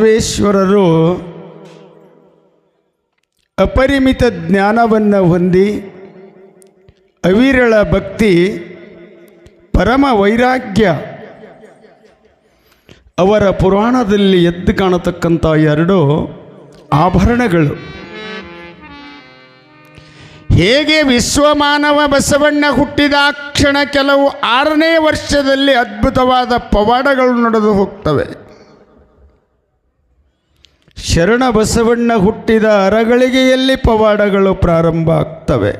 ಸರ್ವೇಶ್ವರರು ಅಪರಿಮಿತ ಜ್ಞಾನವನ್ನು ಹೊಂದಿ ಅವಿರಳ ಭಕ್ತಿ, ಪರಮ ವೈರಾಗ್ಯ ಅವರ ಪುರಾಣದಲ್ಲಿ ಎದ್ದು ಕಾಣತಕ್ಕಂಥ ಎರಡು ಆಭರಣಗಳು. ಹೇಗೆ ವಿಶ್ವಮಾನವ ಬಸವಣ್ಣ ಹುಟ್ಟಿದ ಕ್ಷಣ ಕೆಲವು ಆರನೇ ವರ್ಷದಲ್ಲಿ ಅದ್ಭುತವಾದ ಪವಾಡಗಳು ನಡೆದು ಹೋಗ್ತವೆ. ಶರಣ ಬಸವಣ್ಣ ಹುಟ್ಟಿದ ಅರಗಳಿಗೆಯಲ್ಲಿ ಪವಾಡಗಳು ಪ್ರಾರಂಭ ಆಗ್ತವೆ?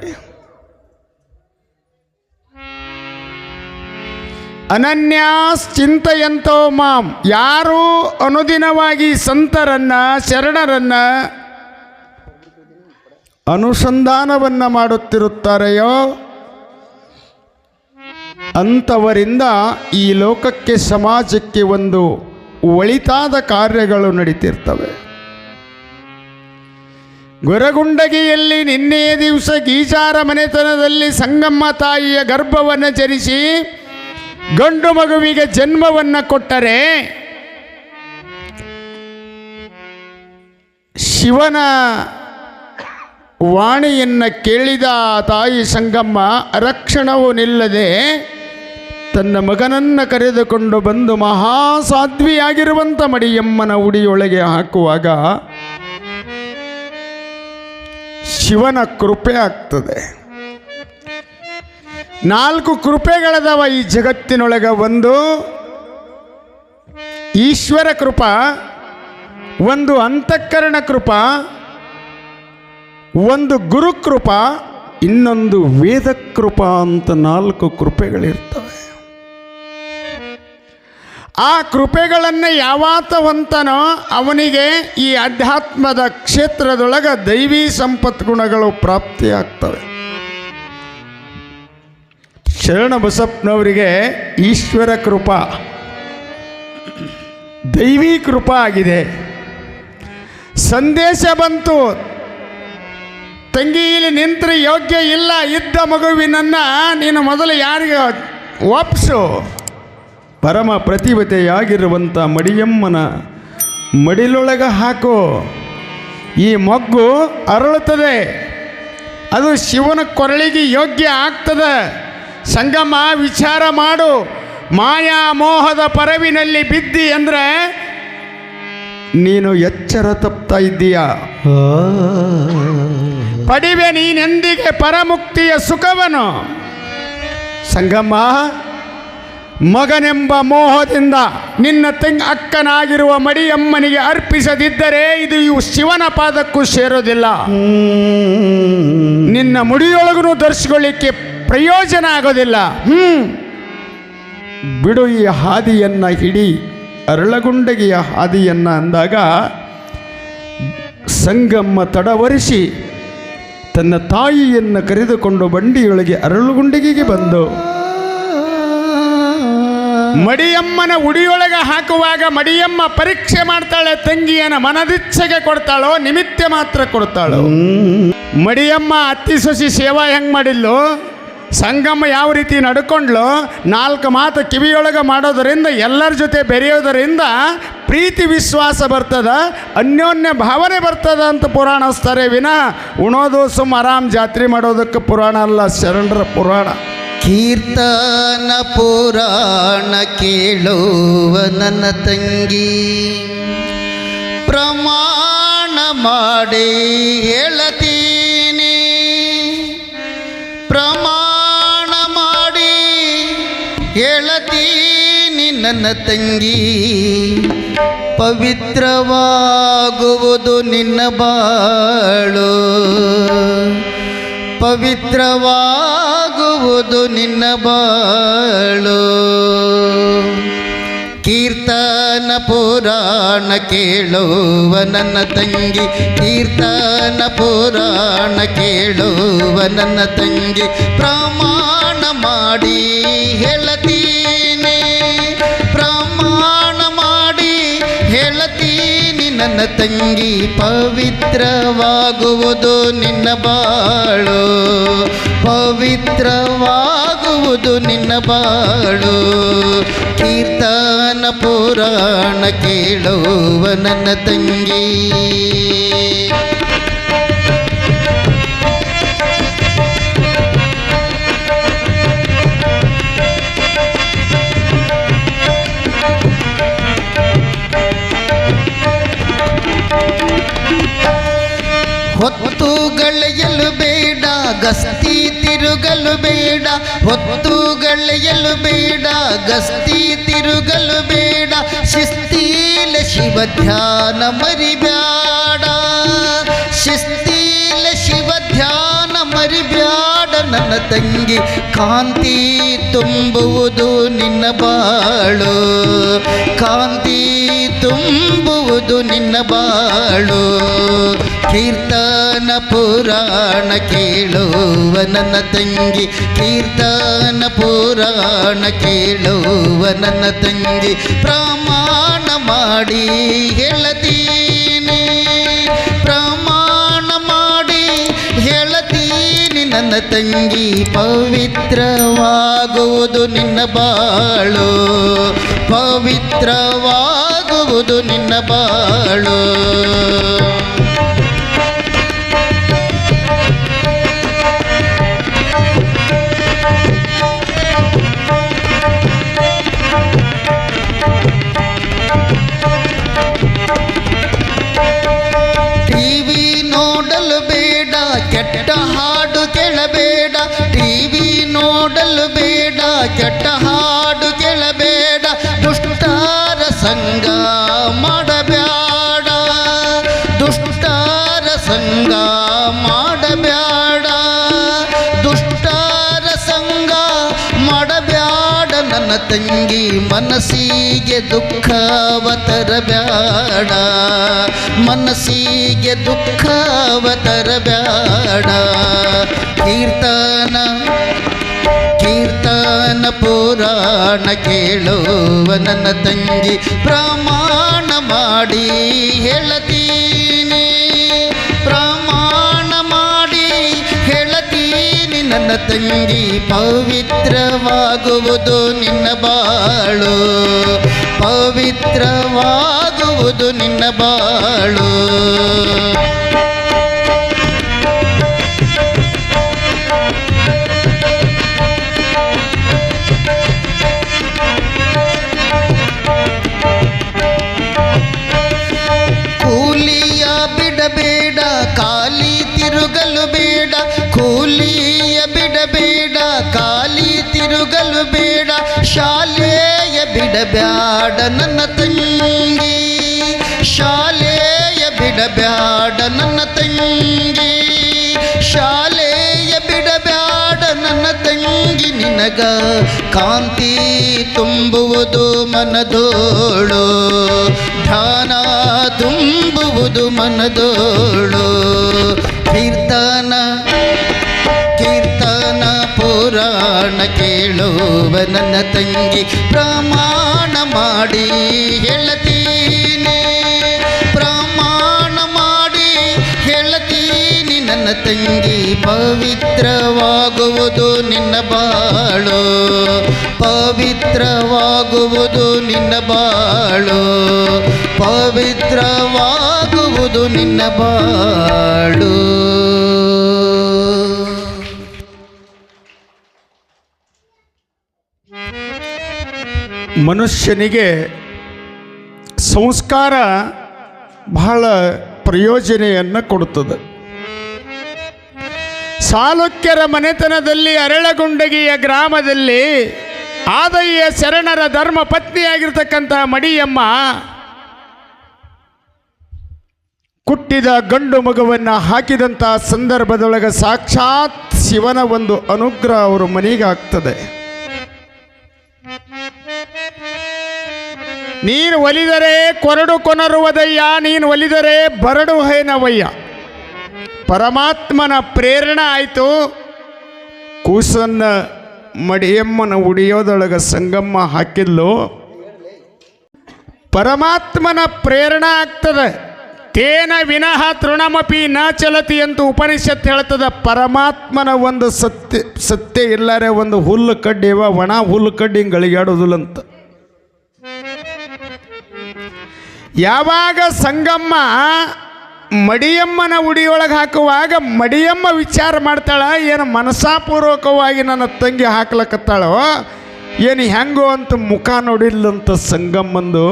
ಅನನ್ಯಾಸ್ ಚಿಂತೆಯಂತೋ ಮಾಂ. ಯಾರು ಅನುದಿನವಾಗಿ ಸಂತರನ್ನ, ಶರಣರನ್ನ ಅನುಸಂಧಾನವನ್ನು ಮಾಡುತ್ತಿರುತ್ತಾರೆಯೋ? ಅಂಥವರಿಂದ ಈ ಲೋಕಕ್ಕೆ ಸಮಾಜಕ್ಕೆ ಒಂದು ಒಳಿತಾದ ಕಾರ್ಯಗಳು ನಡೀತಿರ್ತವೆ. ಗೊರಗುಂಡಗಿಯಲ್ಲಿ ನಿನ್ನೆ ದಿವಸ ಗೀಚಾರ ಮನೆತನದಲ್ಲಿ ಸಂಗಮ್ಮ ತಾಯಿಯ ಗರ್ಭವನ್ನು ಜರಿಸಿ ಗಂಡು ಮಗುವಿಗೆ ಜನ್ಮವನ್ನು ಕೊಟ್ಟರೆ ಶಿವನ ವಾಣಿಯನ್ನು ಕೇಳಿದ ತಾಯಿ ಸಂಗಮ್ಮ, ರಕ್ಷಣವೂ ನಿಲ್ಲದೆ ತನ್ನ ಮಗನನ್ನು ಕರೆದುಕೊಂಡು ಬಂದು ಮಹಾಸಾಧ್ವಿಯಾಗಿರುವಂಥ ಮಡಿಯಮ್ಮನ ಉಡಿಯೊಳಗೆ ಹಾಕುವಾಗ ಶಿವನ ಕೃಪೆ ಆಗ್ತದೆ. ನಾಲ್ಕು ಕೃಪೆಗಳದವ ಈ ಜಗತ್ತಿನೊಳಗೆ ಒಂದು ಈಶ್ವರ ಕೃಪ, ಒಂದು ಅಂತಃಕರಣ ಕೃಪ, ಒಂದು ಗುರುಕೃಪ ಇನ್ನೊಂದು ವೇದ ಕೃಪಾ ಅಂತ ನಾಲ್ಕು ಕೃಪೆಗಳಿರ್ತವೆ. ಆ ಕೃಪೆಗಳನ್ನು ಯಾವಾತವಂತನೋ ಅವನಿಗೆ ಈ ಅಧ್ಯಾತ್ಮದ ಕ್ಷೇತ್ರದೊಳಗೆ ದೈವಿ ಸಂಪತ್ ಗುಣಗಳು ಪ್ರಾಪ್ತಿಯಾಗ್ತವೆ. ಶರಣ ಬಸಪ್ಪನವರಿಗೆ ಈಶ್ವರ ಕೃಪಾ, ದೈವಿ ಕೃಪಾ ಆಗಿದೆ. ಸಂದೇಶ ಬಂತು ತಂಗಿ ಇಲ್ಲಿ ನಿಂತ್ರೆ ಯೋಗ್ಯ ಇಲ್ಲ, ಇದ್ದ ಮಗುವಿನನ್ನು ನೀನು ಮೊದಲು ಯಾರಿಗೆ ಒಪ್ಸು? ಪರಮ ಪ್ರತಿಭತೆಯಾಗಿರುವಂಥ ಮಡಿಯಮ್ಮನ ಮಡಿಲೊಳಗೆ ಹಾಕು. ಈ ಮೊಗ್ಗು ಅರಳುತ್ತದೆ. ಅದು ಶಿವನ ಕೊರಳಿಗೆ ಯೋಗ್ಯ ಆಗ್ತದೆ. ಸಂಗಮ ವಿಚಾರ ಮಾಡು. ಮಾಯಾ ಮೋಹದ ಪರವಿನಲ್ಲಿ ಬಿದ್ದಿ ಅಂದರೆ ನೀನು ಎಚ್ಚರ ತಪ್ತಾ ಇದ್ದೀಯ? ಪಡಿವೆ ನೀನೆಂದಿಗೆ ಪರಮುಕ್ತಿಯ ಸುಖವನು? ಸಂಗಮ್ಮ ಮಗನೆಂಬ ಮೋಹದಿಂದ ನಿನ್ನ ತೆಂಗ ಅಕ್ಕನಾಗಿರುವ ಮಡಿಯಮ್ಮನಿಗೆ ಅರ್ಪಿಸದಿದ್ದರೆ ಇದು ಇವು ಶಿವನ ಪಾದಕ್ಕೂ ಸೇರೋದಿಲ್ಲ. ನಿನ್ನ ಮುಡಿಯೊಳಗೂ ಧರಿಸಿಕೊಳ್ಳಿಕ್ಕೆ ಪ್ರಯೋಜನ ಆಗೋದಿಲ್ಲ. ಹ್ಮ್. ಬಿಡು ಈ ಹಾದಿಯನ್ನ ಹಿಡಿ ಅರಳಗುಂಡಗಿಯ ಹಾದಿಯನ್ನ ಅಂದಾಗ ಸಂಗಮ್ಮ ತಡವರಿಸಿ ತನ್ನ ತಾಯಿಯನ್ನು ಕರೆದುಕೊಂಡು ಬಂಡಿಯೊಳಗೆ ಅರಳುಗುಂಡಿಗೆಗೆ ಬಂದು ಮಡಿಯಮ್ಮನ ಉಡಿಯೊಳಗೆ ಹಾಕುವಾಗ ಮಡಿಯಮ್ಮ ಪರೀಕ್ಷೆ ಮಾಡ್ತಾಳೆ ತಂಗಿಯನ ಮನದಿಚ್ಛೆಗೆ ಕೊಡ್ತಾಳೋ ನಿಮಿತ್ತ ಮಾತ್ರ ಕೊಡ್ತಾಳೋ? ಮಡಿಯಮ್ಮ ಅತ್ತಿ ಸೊಸಿ ಸೇವಾ ಹೆಂಗೆ ಮಾಡಿದ್ಲು? ಸಂಗಮ ಯಾವ ರೀತಿ ನಡ್ಕೊಂಡ್ಲು? ನಾಲ್ಕು ಮಾತು ಕಿವಿಯೊಳಗೆ ಮಾಡೋದರಿಂದ ಎಲ್ಲರ ಜೊತೆ ಬೆರೆಯೋದರಿಂದ ಪ್ರೀತಿ ವಿಶ್ವಾಸ ಬರ್ತದ ಅನ್ಯೋನ್ಯ ಭಾವನೆ ಬರ್ತದ ಅಂತ ಪುರಾಣಸ್ತಾರೆ ವಿನ ಉಣೋದು ಸುಮ್ ಆರಾಮ್ ಜಾತ್ರೆ ಮಾಡೋದಕ್ಕೆ ಪುರಾಣ ಅಲ್ಲ ಶರಣರ ಪುರಾಣ. ಕೀರ್ತನ ಪುರಾಣ ಕೇಳುವ ನನ್ನ ತಂಗಿ. ಪ್ರಮಾಣ ಮಾಡಿ ಹೇಳತೀನಿ. ಪ್ರಮಾಣ ಮಾಡಿ ಹೇಳತೀನಿ ನನ್ನ ತಂಗಿ. ಪವಿತ್ರವಾಗುವುದು ನಿನ್ನ ಬಾಳು. ಪವಿತ್ರವಾಗುವುದು ನಿನ್ನ ಬಾಳು. ಕೀರ್ತನ ಪುರಾಣ ಕೇಳುವ ನನ್ನ ತಂಗಿ. ಕೀರ್ತನ ಪುರಾಣ ಕೇಳುವ ನನ್ನ ತಂಗಿ. ಪ್ರಮಾಣ ಮಾಡಿ ಹೇಳತೀನಿ ನನ್ನ ತಂಗಿ ಪವಿತ್ರವಾಗುವುದು ನಿನ್ನ ಬಾಳು. ಪವಿತ್ರವಾಗುವುದು ನಿನ್ನ ಬಾಳು. ಕೀರ್ತನ ಪುರಾಣ ಕೇಳುವ ನನ್ನ ತಂಗಿ. ಹೊತ್ತು ಗೆಳೆಯಲು ಬೇಡ, ಗಸ್ತಿ ತಿರುಗಲು ಬೇಡ ಹೊತ್ತುಗಳೆಯಲು ಬೇಡ, ಗಸ್ತಿ ತಿರುಗಲು ಬೇಡ, ಶಿಸ್ತೀಲ ಶಿವ ಧ್ಯಾನ ಮರಿಬ್ಯಾಡ, ಶಿಸ್ತೀಲ ಶಿವ ಧ್ಯಾನ ಮರಿಬ್ಯಾಡ ನನ್ನ ತಂಗಿ, ಕಾಂತಿ ತುಂಬುವುದು ನಿನ್ನ ಬಾಳು. ಕಾಂತಿ ತುಂಬುವುದು ನಿನ್ನ ಬಾಳು. ಕೀರ್ತನ ಪುರಾಣ ಕೇಳುವ ನನ್ನ ತಂಗಿ, ಕೀರ್ತನ ಪುರಾಣ ಕೇಳುವ ನನ್ನ ತಂಗಿ. ಪ್ರಮಾಣ ಮಾಡಿ ಹೇಳತೀನಿ ನನ್ನ ತಂಗಿ ಪವಿತ್ರವಾಗುವುದು ನಿನ್ನ ಬಾಳು. ಪವಿತ್ರವಾಗುವುದು ನಿನ್ನ ಬಾಳು. ಕೆಟ್ಟ ಹಾಡು ಕೇಳಬೇಡ ಟಿವಿ ನೋಡಲು ಬೇಡ ಕೆಟ್ಟ ಹಾಡು ಕೇಳಬೇಡ ದುಷ್ಟಾರ ಸಂಗ ತಂಗಿ ಮನಸ್ಸಿಗೆ ದುಃಖವ ಬ್ಯಾಡ. ಮನಸ್ಸಿಗೆ ಬ್ಯಾಡ. ಕೀರ್ತನ ಕೀರ್ತನ ಪುರಾಣ ಕೇಳುವ ನನ್ನ ತಂಗಿ ಪ್ರಮಾಣ ಮಾಡಿ ಹೇಳತೀನಿ ನನ್ನ ತಂಗಿ ಪವಿತ್ರವಾಗುವುದು ನಿನ್ನ ಬಾಳು. ಪವಿತ್ರವಾಗುವುದು ನಿನ್ನ ಬಾಳು. ತಿರುಗಲು ಬೇಡ, ಶಾಲೆಯ ಬಿಡಬ್ಯಾಡ ನನ್ನ ತಂಗಿ. ಶಾಲೆಯ ಬಿಡಬ್ಯಾಡ ನನ್ನ ತಂಗಿ. ಶಾಲೆಯ ಬಿಡಬ್ಯಾಡ ನನ್ನ ತಂಗಿ, ನಿನಗ ಕಾಂತಿ ತುಂಬುವುದು ಮನದೋಳು. ಧ್ಯಾನ ತುಂಬುವುದು ಮನದೋಳು. ಕೀರ್ತನ ಪುರಾಣ ಕೇಳುವ ನನ್ನ ತಂಗಿ ಪ್ರಮಾಣ ಮಾಡಿ ಹೇಳತೀನಿ. ಪ್ರಮಾಣ ಮಾಡಿ ಹೇಳತೀನಿ ನನ್ನ ತಂಗಿ. ಪವಿತ್ರವಾಗುವುದು ನಿನ್ನ ಬಾಳು. ಪವಿತ್ರವಾಗುವುದು ನಿನ್ನ ಬಾಳು. ಪವಿತ್ರವಾಗುವುದು ನಿನ್ನ ಬಾಳು. ಮನುಷ್ಯನಿಗೆ ಸಂಸ್ಕಾರ ಬಹಳ ಪ್ರಯೋಜನೆಯನ್ನು ಕೊಡುತ್ತದೆ. ಸಾಲುಕ್ಯರ ಮನೆತನದಲ್ಲಿ ಅರಳಗುಂಡಗಿಯ ಗ್ರಾಮದಲ್ಲಿ ಆದಯ್ಯ ಶರಣರ ಧರ್ಮ ಪತ್ನಿಯಾಗಿರ್ತಕ್ಕಂಥ ಮಡಿಯಮ್ಮ ಕುಟ್ಟಿದ ಗಂಡು ಮಗುವನ್ನು ಹಾಕಿದಂಥ ಸಂದರ್ಭದೊಳಗೆ ಸಾಕ್ಷಾತ್ ಶಿವನ ಒಂದು ಅನುಗ್ರಹ ಅವರು ಮನೆಗೆ ಆಗ್ತದೆ. ನೀನು ಒಲಿದರೆ ಕೊರಡು ಕೊನರುವುದಯ್ಯ, ನೀನು ಒಲಿದರೆ ಬರಡು ಹೇನವಯ್ಯ. ಪರಮಾತ್ಮನ ಪ್ರೇರಣೆ ಆಯಿತು. ಕೂಸನ್ನ ಮಡಿಯಮ್ಮನ ಉಡಿಯೋದೊಳಗೆ ಸಂಗಮ್ಮ ಹಾಕಿದ್ಲು. ಪರಮಾತ್ಮನ ಪ್ರೇರಣೆ ಆಗ್ತದೆ. ತೇನ ವಿನಃ ತೃಣಮಪಿ ನ ಚಲತಿ ಅಂತ ಉಪನಿಷತ್ ಹೇಳ್ತದೆ. ಪರಮಾತ್ಮನ ಒಂದು ಸತ್ಯ ಸತ್ಯ ಇಲ್ಲರೆ ಒಂದು ಹುಲ್ಲು ಕಡ್ಡಿವ ಒಣ ಹುಲ್ಲು ಕಡ್ಡಿ ಹಿಂಗೆ ಅಂತ. ಯಾವಾಗ ಸಂಗಮ್ಮ ಮಡಿಯಮ್ಮನ ಉಡಿಯೊಳಗೆ ಹಾಕುವಾಗ ಮಡಿಯಮ್ಮ ವಿಚಾರ ಮಾಡ್ತಾಳೆ, ಏನು ಮನಸಾಪೂರ್ವಕವಾಗಿ ನನ್ನ ತಂಗಿ ಹಾಕ್ಲಕ್ಕತ್ತಾಳೋ ಏನು ಹೆಂಗೋ ಅಂತ ಮುಖ ನೋಡಿಲ್ಲಂತ ಸಂಗಮ್ಮಂದು.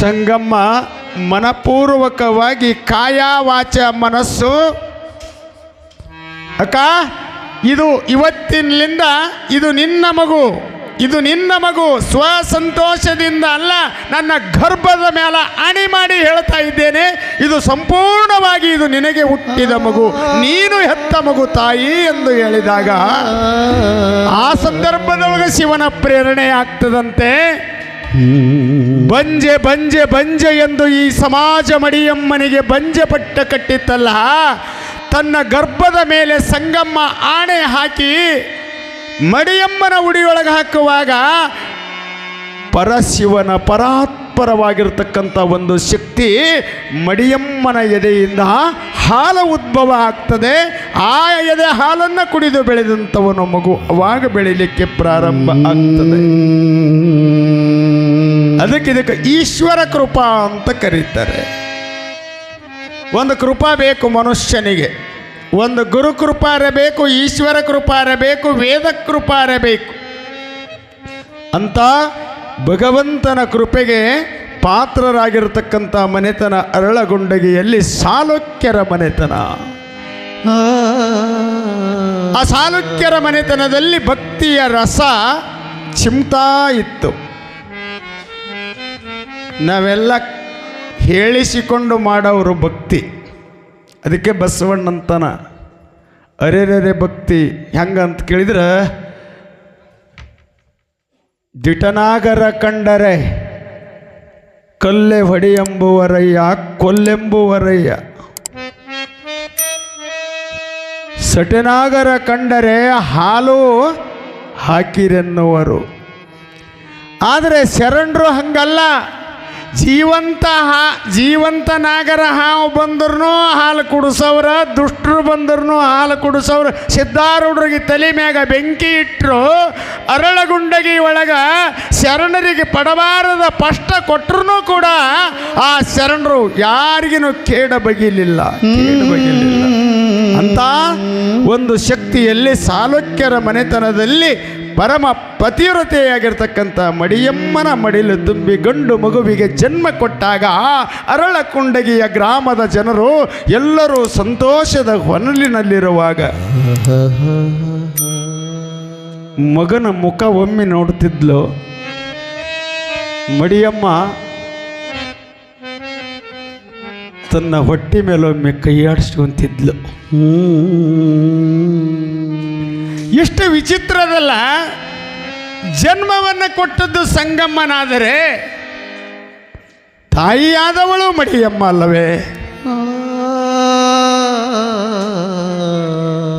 ಸಂಗಮ್ಮ ಮನಪೂರ್ವಕವಾಗಿ ಕಾಯ ವಾಚ ಮನಸ್ಸು. ಅಕ್ಕ, ಇದು ಇವತ್ತಿನಿಂದ ಇದು ನಿನ್ನ ಮಗು. ಇದು ನಿನ್ನ ಮಗು ಸ್ವಸಂತೋಷದಿಂದ ಅಲ್ಲ, ನನ್ನ ಗರ್ಭದ ಮೇಲೆ ಅಣಿ ಮಾಡಿ ಹೇಳ್ತಾ ಇದ್ದೇನೆ. ಇದು ಸಂಪೂರ್ಣವಾಗಿ ಇದು ನಿನಗೆ ಹುಟ್ಟಿದ ಮಗು. ನೀನು ಹೆತ್ತ ಮಗು ತಾಯಿ ಎಂದು ಹೇಳಿದಾಗ ಆ ಸಂದರ್ಭದೊಳಗೆ ಶಿವನ ಪ್ರೇರಣೆ ಆಗ್ತದಂತೆ. ಬಂಜೆ ಬಂಜೆ ಬಂಜೆ ಎಂದು ಈ ಸಮಾಜ ಮಡಿಯಮ್ಮನಿಗೆ ಬಂಜೆ ಪಟ್ಟ ಕಟ್ಟಿತ್ತಲ್ಲ, ತನ್ನ ಗರ್ಭದ ಮೇಲೆ ಸಂಗಮ್ಮ ಆಣೆ ಹಾಕಿ ಮಡಿಯಮ್ಮನ ಉಡಿಯೊಳಗೆ ಹಾಕುವಾಗ ಪರಶಿವನ ಪರಾತ್ಪರವಾಗಿರ್ತಕ್ಕಂಥ ಒಂದು ಶಕ್ತಿ ಮಡಿಯಮ್ಮನ ಎದೆಯಿಂದ ಹಾಲು ಉದ್ಭವ ಆಗ್ತದೆ. ಆ ಎದೆ ಹಾಲನ್ನು ಕುಡಿದು ಬೆಳೆದಂಥವನು ಮಗು. ಅವಾಗ ಬೆಳೀಲಿಕ್ಕೆ ಪ್ರಾರಂಭ ಆಗ್ತದೆ. ಅದಕ್ಕೆ ಇದಕ್ಕೆ ಈಶ್ವರ ಕೃಪಾ ಅಂತ ಕರೀತಾರೆ. ಒಂದು ಕೃಪಾ ಬೇಕು ಮನುಷ್ಯನಿಗೆ. ಒಂದು ಗುರು ಕೃಪಾರ ಬೇಕು ಈಶ್ವರ ಕೃಪಾರ ಬೇಕು ವೇದ ಕೃಪಾರ ಬೇಕು. ಅಂತ ಭಗವಂತನ ಕೃಪೆಗೆ ಪಾತ್ರರಾಗಿರತಕ್ಕಂಥ ಮನೆತನ ಅರಳಗುಂಡಗಿಯಲ್ಲಿ ಸಾಲುಕ್ಯರ ಮನೆತನ. ಆ. ಸಾಲುಕ್ಯರ ಮನೆತನದಲ್ಲಿ ಭಕ್ತಿಯ ರಸ ಚಿಮ್ತಾ ಇತ್ತು. ನಾವೆಲ್ಲ ಹೇಳಿಸಿಕೊಂಡು ಮಾಡೋರು ಭಕ್ತಿ. ಅದಕ್ಕೆ ಬಸವಣ್ಣಂತನ, ಅರೆರೆರೆ ಭಕ್ತಿ ಹೆಂಗಂತ ಕೇಳಿದ್ರೆ, ದಿಟನಾಗರ ಕಂಡರೆ, ಕಲ್ಲೆ ಹೊಡೆಯೆಂಬುವರಯ್ಯ ಕೊಲ್ಲೆಂಬುವರಯ್ಯ. ಸಟನಾಗರ ಕಂಡರೆ ಹಾಲು ಹಾಕಿರೆನ್ನುವರು. ಆದರೆ ಶರಣರು ಹಂಗಲ್ಲ. ಜೀವಂತ ಹಾ ಜೀವಂತ ನಾಗರ ಹಾವು ಬಂದ್ರೂ ಹಾಲು ಕುಡಿಸೋರ ದುಷ್ಟರು ಬಂದ್ರೂ ಹಾಲು ಕುಡಿಸೋರು ಸಿದ್ಧಾರೂಢರಿಗೆ ತಲೆ ಮ್ಯಾಗ ಬೆಂಕಿ ಇಟ್ಟರು ಅರಳಗುಂಡಗಿ ಒಳಗ ಶರಣರಿಗೆ ಪಡಬಾರದ ಪಷ್ಟ ಕೊಟ್ಟರು ಕೂಡ ಆ ಶರಣರು ಯಾರಿಗೂ ಕೇಡ ಬಗಿಲಿಲ್ಲ ಅಂತ ಒಂದು ಶಕ್ತಿಯಲ್ಲಿ ಸಾಲುಕ್ಯರ ಮನೆತನದಲ್ಲಿ ಪರಮ ಪತಿವ್ರತೆಯಾಗಿರ್ತಕ್ಕಂಥ ಮಡಿಯಮ್ಮನ ಮಡಿಲು ತುಂಬಿ ಗಂಡು ಮಗುವಿಗೆ ಜನ್ಮ ಕೊಟ್ಟಾಗ ಅರಳಕುಂಡಗಿಯ ಗ್ರಾಮದ ಜನರು ಎಲ್ಲರೂ ಸಂತೋಷದ ಹೊನಲಿನಲ್ಲಿರುವಾಗ ಮಗನ ಮುಖ ಒಮ್ಮೆ ನೋಡ್ತಿದ್ಲು. ಮಡಿಯಮ್ಮ ತನ್ನ ಹೊಟ್ಟೆ ಮೇಲೊಮ್ಮೆ ಕೈಯಾಡಿಸ್ಕೊಂತಿದ್ಲು ಎಷ್ಟು ವಿಚಿತ್ರದಲ್ಲ. ಜನ್ಮವನ್ನು ಕೊಟ್ಟದ್ದು ಸಂಗಮ್ಮನಾದರೆ ತಾಯಿಯಾದವಳು ಮಡಿಯಮ್ಮ ಅಲ್ಲವೇ?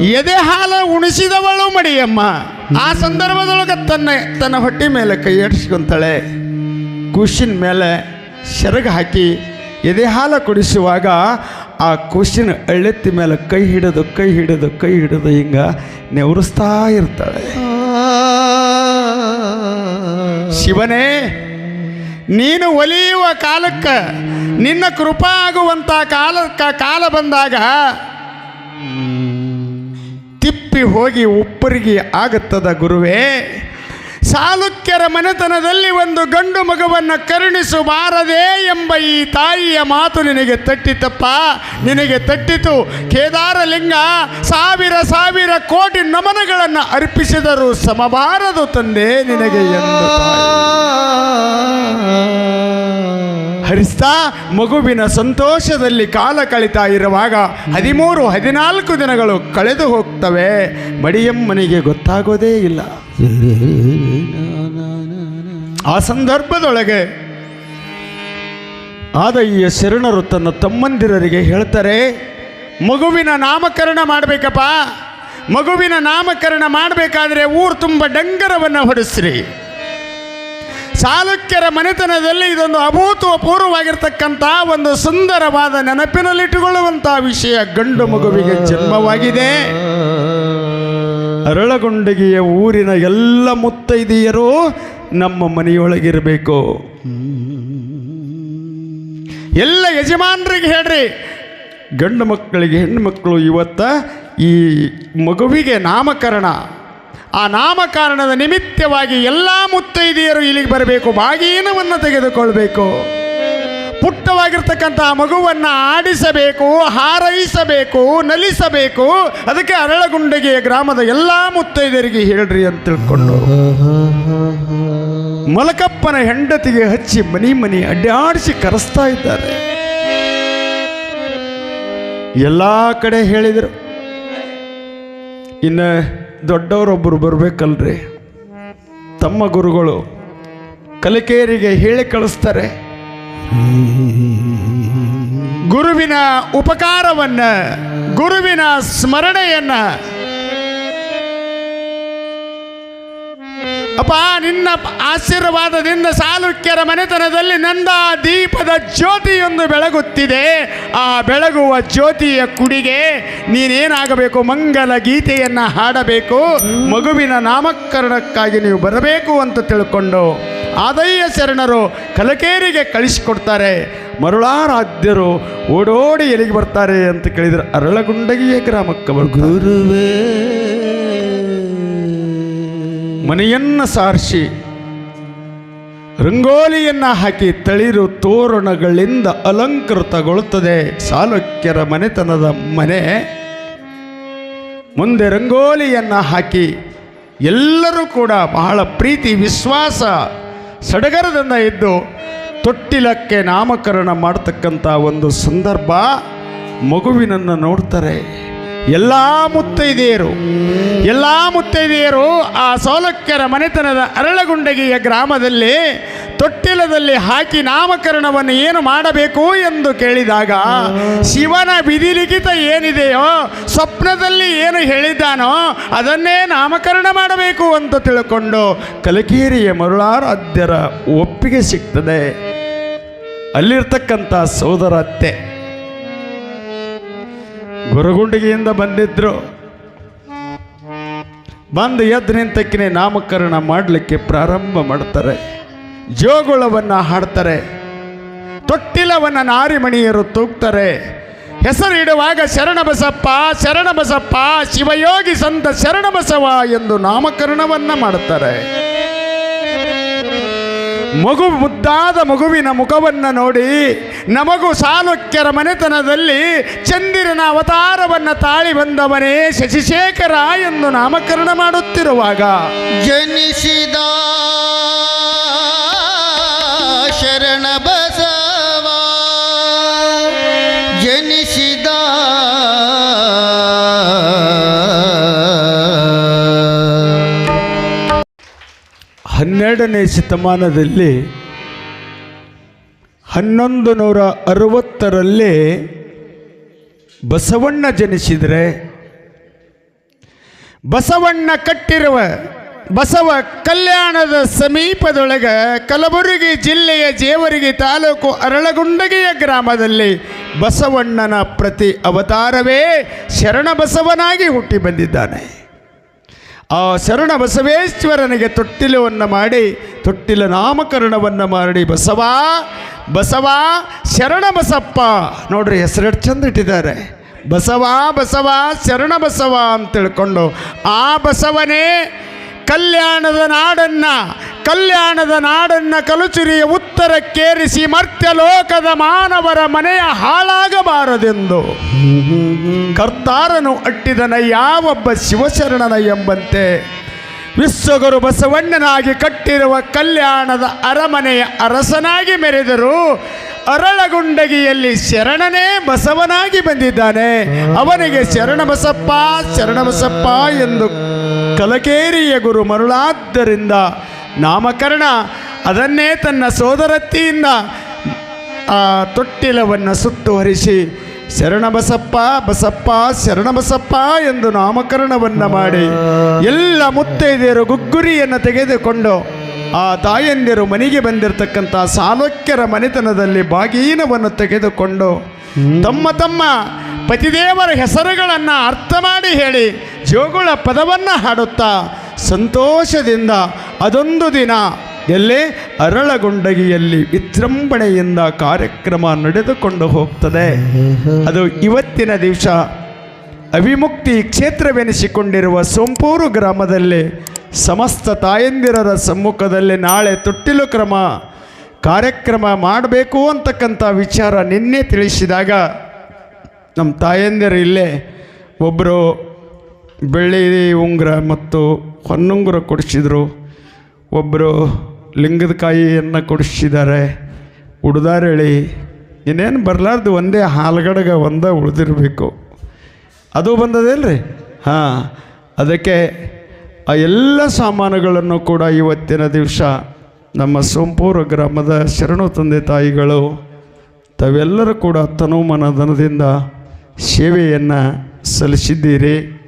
ಎದೆ ಹಾಲು ಉಣಿಸಿದವಳು ಮಡಿಯಮ್ಮ. ಆ ಸಂದರ್ಭದೊಳಗೆ ತನ್ನ ತನ್ನ ಹೊಟ್ಟೆ ಮೇಲೆ ಕೈ ಆಡಿಸ್ಕೊಂತಾಳೆ ಕುಶಿನ ಮೇಲೆ ಸೆರಗ ಹಾಕಿ ಎದೆ ಹಾಲು ಕುಡಿಸುವಾಗ ಆ ಕ್ವಶನ್ ಎಳೆತ್ತಿ ಮೇಲೆ ಕೈ ಹಿಡಿದು ಕೈ ಹಿಡಿದು ಕೈ ಹಿಡಿದು ಹಿಂಗ ನೆವರಿಸ್ತಾ ಇರ್ತಾಳೆ ಶಿವನೇ, ನೀನು ಒಲಿಯುವ ಕಾಲಕ್ಕೆ, ನಿನ್ನ ಕೃಪಾ ಆಗುವಂತ ಕಾಲಕ್ಕ ಕಾಲ ಬಂದಾಗ ತಿಪ್ಪಿ ಹೋಗಿ ಉಪ್ಪರಿಗೆ ಆಗುತ್ತದ ಗುರುವೇ. ಸಾಲುಕ್ಯರ ಮನೆತನದಲ್ಲಿ ಒಂದು ಗಂಡು ಮಗುವನ್ನು ಕರುಣಿಸಬಾರದೆ ಎಂಬ ಈ ತಾಯಿಯ ಮಾತು ನಿನಗೆ ತಟ್ಟಿತಪ್ಪ. ನಿನಗೆ ತಟ್ಟಿತು. ಕೇದಾರಲಿಂಗ ಸಾವಿರ ಸಾವಿರ ಕೋಟಿ ನಮನಗಳನ್ನು ಅರ್ಪಿಸಿದರು ಸಮಬಾರದು ತಂದೆ ನಿನಗೆ ಎಂದು ಹರಿಸ್ತಾ ಮಗುವಿನ ಸಂತೋಷದಲ್ಲಿ ಕಾಲ ಕಳೀತಾ ಇರುವಾಗ ಹದಿಮೂರು, ಹದಿನಾಲ್ಕು ದಿನಗಳು ಕಳೆದು ಹೋಗ್ತವೆ. ಮಡಿಯಮ್ಮನಿಗೆ ಗೊತ್ತಾಗೋದೇ ಇಲ್ಲ. ಆ ಸಂದರ್ಭದೊಳಗೆ ಆದ ಈ ಶರಣರು ತನ್ನ ತಮ್ಮಂದಿರರಿಗೆ ಹೇಳ್ತಾರೆ, ಮಗುವಿನ ನಾಮಕರಣ ಮಾಡಬೇಕಪ್ಪ. ಮಗುವಿನ ನಾಮಕರಣ ಮಾಡಬೇಕಾದ್ರೆ ಊರು ತುಂಬ ಡಂಗರವನ್ನು ಹೊಡಿಸ್ರಿ. ಚಾಲುಕ್ಯರ ಮನೆತನದಲ್ಲಿ ಇದೊಂದು ಅಭೂತಪೂರ್ವವಾಗಿರ್ತಕ್ಕಂಥ ಒಂದು ಸುಂದರವಾದ ನೆನಪಿನಲ್ಲಿಟ್ಟುಕೊಳ್ಳುವಂಥ ವಿಷಯ ಗಂಡು ಮಗುವಿಗೆ ಜನ್ಮವಾಗಿದೆ. ಅರಳಗೊಂಡಗಿಯ ಊರಿನ ಎಲ್ಲ ಮುತ್ತೈದೆಯರು ನಮ್ಮ ಮನೆಯೊಳಗಿರಬೇಕು. ಎಲ್ಲ ಯಜಮಾನರಿಗೆ ಹೇಳ್ರಿ, ಗಂಡು ಮಕ್ಕಳಿಗೆ ಹೆಣ್ಣು ಮಕ್ಕಳು ಇವತ್ತ ಈ ಮಗುವಿಗೆ ನಾಮಕರಣ. ಆ ನಾಮಕಾರಣದ ನಿಮಿತ್ತವಾಗಿ ಎಲ್ಲ ಮುತ್ತೈದೆಯರು ಇಲ್ಲಿಗೆ ಬರಬೇಕು, ಬಾಗೀನವನ್ನು ತೆಗೆದುಕೊಳ್ಬೇಕು. ಪುಟ್ಟವಾಗಿರ್ತಕ್ಕಂಥ ಮಗುವನ್ನು ಆಡಿಸಬೇಕು, ಹಾರೈಸಬೇಕು, ನಲಿಸಬೇಕು. ಅದಕ್ಕೆ ಅರಳಗುಂಡಿಗೆ ಗ್ರಾಮದ ಎಲ್ಲ ಮುತ್ತೈದೆಯರಿಗೆ ಹೇಳ್ರಿ ಅಂತ ತಿಳ್ಕೊಂಡು. ಮಲಕಪ್ಪನ ಹೆಂಡತಿಗೆ ಹಚ್ಚಿ ಮನಿ ಮನಿ ಅಡ್ಡಾಡಿಸಿ ಕರೆಸ್ತಾ ಇದ್ದಾರೆ. ಎಲ್ಲ ಕಡೆ ಹೇಳಿದರು. ಇನ್ನು ದೊಡ್ಡವರೊಬ್ಬರು ಬರಬೇಕಲ್ರಿ? ತಮ್ಮ ಗುರುಗಳು ಕಲಿಕೆಯರಿಗೆ ಹೇಳಿ ಕಳಿಸ್ತಾರೆ. ಗುರುವಿನ ಉಪಕಾರವನ್ನು ಗುರುವಿನ ಸ್ಮರಣೆಯನ್ನ ಅಪ್ಪ, ನಿನ್ನ ಆಶೀರ್ವಾದದಿಂದ ಸಾಲುಕ್ಯರ ಮನೆತನದಲ್ಲಿ ನಂದ ದೀಪದ ಜ್ಯೋತಿಯೊಂದು ಬೆಳಗುತ್ತಿದೆ. ಆ ಬೆಳಗುವ ಜ್ಯೋತಿಯ ಕುಡಿಗೆ ನೀನೇನಾಗಬೇಕು? ಮಂಗಲ ಗೀತೆಯನ್ನು ಹಾಡಬೇಕು. ಮಗುವಿನ ನಾಮಕರಣಕ್ಕಾಗಿ ನೀವು ಬರಬೇಕು ಅಂತ ತಿಳ್ಕೊಂಡು ಆದಯ್ಯ ಶರಣರು ಕಲಕೇರಿಗೆ ಕಳಿಸಿಕೊಡ್ತಾರೆ. ಮರುಳಾರಾಧ್ಯರು ಓಡೋಡಿ ಎಲ್ಲಿಗೆ ಬರ್ತಾರೆ ಅಂತ ಕೇಳಿದ್ರೆ ಅರಳಗುಂಡಗಿಯ ಗ್ರಾಮಕ್ಕೆ ಗುರುವೇ ಮನೆಯನ್ನ ಸಾರಿಸಿ, ರಂಗೋಲಿಯನ್ನ ಹಾಕಿ ತಳಿರು ತೋರಣಗಳಿಂದ ಅಲಂಕೃತಗೊಳ್ಳುತ್ತದೆ. ಸಾಲುಕ್ಯರ ಮನೆತನದ ಮನೆ. ಮುಂದೆ ರಂಗೋಲಿಯನ್ನ ಹಾಕಿ ಎಲ್ಲರೂ ಕೂಡ ಬಹಳ ಪ್ರೀತಿ, ವಿಶ್ವಾಸ, ಸಡಗರದಿಂದ ಇದ್ದು ತೊಟ್ಟಿಲಕ್ಕೆ ನಾಮಕರಣ ಮಾಡತಕ್ಕಂಥ ಒಂದು ಸಂದರ್ಭ ಮಗುವಿನನ್ನು ನೋಡ್ತಾರೆ. ಎಲ್ಲ ಮುತ್ತೈದೆಯರು ಎಲ್ಲ ಮುತ್ತೈದೆಯರು ಆ ಸೌಲಕ್ಯರ ಮನೆತನದ ಅರಳಗುಂಡಗಿಯ ಗ್ರಾಮದಲ್ಲಿ ತೊಟ್ಟಿಲದಲ್ಲಿ ಹಾಕಿ ನಾಮಕರಣವನ್ನು ಏನು ಮಾಡಬೇಕು ಎಂದು ಕೇಳಿದಾಗ, ಶಿವನ ವಿಧಿಲಿಖಿತ ಏನಿದೆಯೋ, ಸ್ವಪ್ನದಲ್ಲಿ ಏನು ಹೇಳಿದ್ದಾನೋ ಅದನ್ನೇ ನಾಮಕರಣ ಮಾಡಬೇಕು ಅಂತ ತಿಳ್ಕೊಂಡು ಕಲಕೇರಿಯ ಮರುಳಾರಾಧ್ಯರ ಒಪ್ಪಿಗೆ ಸಿಗ್ತದೆ. ಅಲ್ಲಿರ್ತಕ್ಕಂಥ ಸೋದರ ಅತ್ತೆ ಗುರುಗುಂಡಿಗೆಯಿಂದ ಬಂದಿದ್ರು. ಬಂದು ಎದ್ದು ನಿಂತಕ್ಕಿನೇ ನಾಮಕರಣ ಮಾಡಲಿಕ್ಕೆ ಪ್ರಾರಂಭ ಮಾಡ್ತಾರೆ. ಜೋಗುಳವನ್ನು ಹಾಡ್ತಾರೆ. ತೊಟ್ಟಿಲವನ್ನು ನಾರಿಮಣಿಯರು ತೂಗ್ತಾರೆ. ಹೆಸರಿಡುವಾಗ ಶರಣಬಸಪ್ಪ ಶರಣಬಸಪ್ಪ, ಶಿವಯೋಗಿ ಸಂತ ಶರಣಬಸವ ಎಂದು ನಾಮಕರಣವನ್ನು ಮಾಡುತ್ತಾರೆ ಮಗು ಮುದ್ದಾದ ಮಗುವಿನ ಮುಖವನ್ನು ನೋಡಿ ನಮಗೂ ಸಾಲುಕ್ಯರ ಮನೆತನದಲ್ಲಿ ಚಂದಿರನ ಅವತಾರವನ್ನು ತಾಳಿ ಬಂದವನೇ ಶಶಿಶೇಖರ ಎಂದು ನಾಮಕರಣ ಮಾಡುತ್ತಿರುವಾಗ. ಜನಿಸಿದ ಶರಣ ಬಸವ ಜನಿಸಿದ ಹನ್ನೆರಡನೇ ಶತಮಾನದಲ್ಲಿ ಹನ್ನೊಂದು ನೂರ ಅರವತ್ತರಲ್ಲಿ ಬಸವಣ್ಣ ಜನಿಸಿದರೆ. ಬಸವಣ್ಣ ಕಟ್ಟಿರುವ ಬಸವ ಕಲ್ಯಾಣದ ಸಮೀಪದೊಳಗೆ ಕಲಬುರಗಿ ಜಿಲ್ಲೆಯ ಜೇವರಿಗೆ ತಾಲೂಕು ಅರಳಗುಂಡಗಿಯ ಗ್ರಾಮದಲ್ಲಿ ಬಸವಣ್ಣನ ಪ್ರತಿ ಅವತಾರವೇ ಶರಣಬಸವನಾಗಿ ಹುಟ್ಟಿ ಬಂದಿದ್ದಾನೆ. ಆ ಶರಣ ಬಸವೇಶ್ವರನಿಗೆ ತೊಟ್ಟಿಲವನ್ನು ಮಾಡಿ, ತೊಟ್ಟಿಲ ನಾಮಕರಣವನ್ನು ಮಾಡಿ, ಬಸವ ಬಸವ, ಶರಣ ಬಸಪ್ಪ. ನೋಡ್ರಿ ಹೆಸರು ಚಂದ ಇಟ್ಟಿದ್ದಾರೆ. ಬಸವ ಬಸವ, ಶರಣ ಬಸವ ಅಂತ ತಿಳ್ಕೊಂಡು, ಆ ಬಸವನೇ ಕಲ್ಯಾಣದ ನಾಡನ್ನ ಕಲ್ಯಾಣದ ನಾಡನ್ನ ಕಲುಚುರಿಯ ಉತ್ತರಕ್ಕೇರಿಸಿ ಮರ್ತ್ಯಲೋಕದ ಮಾನವರ ಮನೆಯ ಹಾಳಾಗಬಾರದೆಂದು. ಕರ್ತಾರನು ಅಟ್ಟಿದನ ಯಾವೊಬ್ಬ ಶಿವಶರಣನ ಎಂಬಂತೆ ವಿಶ್ವಗುರು ಬಸವಣ್ಣನಾಗಿ ಕಟ್ಟಿರುವ ಕಲ್ಯಾಣದ ಅರಮನೆಯ ಅರಸನಾಗಿ ಮೆರೆದರು ಅರಳಗುಂಡಗಿಯಲ್ಲಿ ಶರಣನೇ ಬಸವನಾಗಿ ಬಂದಿದ್ದಾನೆ. ಅವನಿಗೆ ಶರಣ ಬಸಪ್ಪ ಶರಣ ಬಸಪ್ಪ ಎಂದು ಕಲಕೇರಿಯ ಗುರು ಮರುಳಾದ್ದರಿಂದ ನಾಮಕರಣ. ಅದನ್ನೇ ತನ್ನ ಸೋದರತ್ತಿಯಿಂದ, ಆ, ತೊಟ್ಟಿಲವನ್ನು ಸುತ್ತುವರಿಸಿ ಶರಣ ಬಸಪ್ಪ ಬಸಪ್ಪ ಶರಣ ಬಸಪ್ಪ ಎಂದು ನಾಮಕರಣವನ್ನು ಮಾಡಿ, ಎಲ್ಲ ಮುತ್ತೈದೆಯರು ಗುಗ್ಗುರಿಯನ್ನು ತೆಗೆದುಕೊಂಡು, ಆ ತಾಯಂದಿರು ಮನೆಗೆ ಬಂದಿರತಕ್ಕಂಥ ಸಾಲೋಕ್ಯರ ಮನೆತನದಲ್ಲಿ ಬಾಗೀನವನ್ನು ತೆಗೆದುಕೊಂಡು, ತಮ್ಮ ತಮ್ಮ ಪತಿದೇವರ ಹೆಸರುಗಳನ್ನು ಅರ್ಥ ಮಾಡಿ ಹೇಳಿ ಜೋಗುಳ ಪದವನ್ನು ಹಾಡುತ್ತಾ ಸಂತೋಷದಿಂದ ಅದೊಂದು ದಿನ ಎಲ್ಲೇ ಅರಳಗೊಂಡಗಿಯಲ್ಲಿ ವಿಜೃಂಭಣೆಯಿಂದ ಕಾರ್ಯಕ್ರಮ ನಡೆದುಕೊಂಡು ಹೋಗ್ತದೆ. ಅದು ಇವತ್ತಿನ ದಿವಸ. ಅವಿಮುಕ್ತಿ ಕ್ಷೇತ್ರವೆನಿಸಿಕೊಂಡಿರುವ ಸೋಂಪೂರು ಗ್ರಾಮದಲ್ಲಿ ಸಮಸ್ತ ತಾಯಂದಿರರ ಸಮ್ಮುಖದಲ್ಲಿ ನಾಳೆ ತೊಟ್ಟಿಲು ಕ್ರಮ. ಕಾರ್ಯಕ್ರಮ ಮಾಡಬೇಕು ಅಂತಕ್ಕಂಥ ವಿಚಾರ ನಿನ್ನೆ ತಿಳಿಸಿದಾಗ ನಮ್ಮ ತಾಯಂದಿರು ಇಲ್ಲೇ ಒಬ್ಬರು ಬೆಳ್ಳಿ ಉಂಗುರ ಮತ್ತು ಹೊನ್ನುಂಗುರ ಕೊಡಿಸಿದ್ರು. ಒಬ್ಬರು ಲಿಂಗದ ಕಾಯಿಯನ್ನು ಕೊಡಿಸಿದ್ದಾರೆ. ಉಡ್ದಾರಳಿ, ಇನ್ನೇನು ಬರಲಾರ್ದು ಒಂದೇ ಹಾಲ್ಗಡಗ ಒಂದೇ ಉಳಿದಿರಬೇಕು. ಅದು ಬಂದದೇನ್ರಿ? ಹಾಂ, ಅದಕ್ಕೆ ಆ ಎಲ್ಲ ಸಾಮಾನುಗಳನ್ನು ಕೂಡ ಇವತ್ತಿನ ದಿವಸ ನಮ್ಮ ಸೋಂಪೂರ ಗ್ರಾಮದ ಶರಣು ತಂದೆ ತಾಯಿಗಳು, ತಾವೆಲ್ಲರೂ ಕೂಡ ತನು ಮನಧನದಿಂದ ಸೇವೆಯನ್ನು ಸಲ್ಲಿಸಿದ್ದೀರಿ.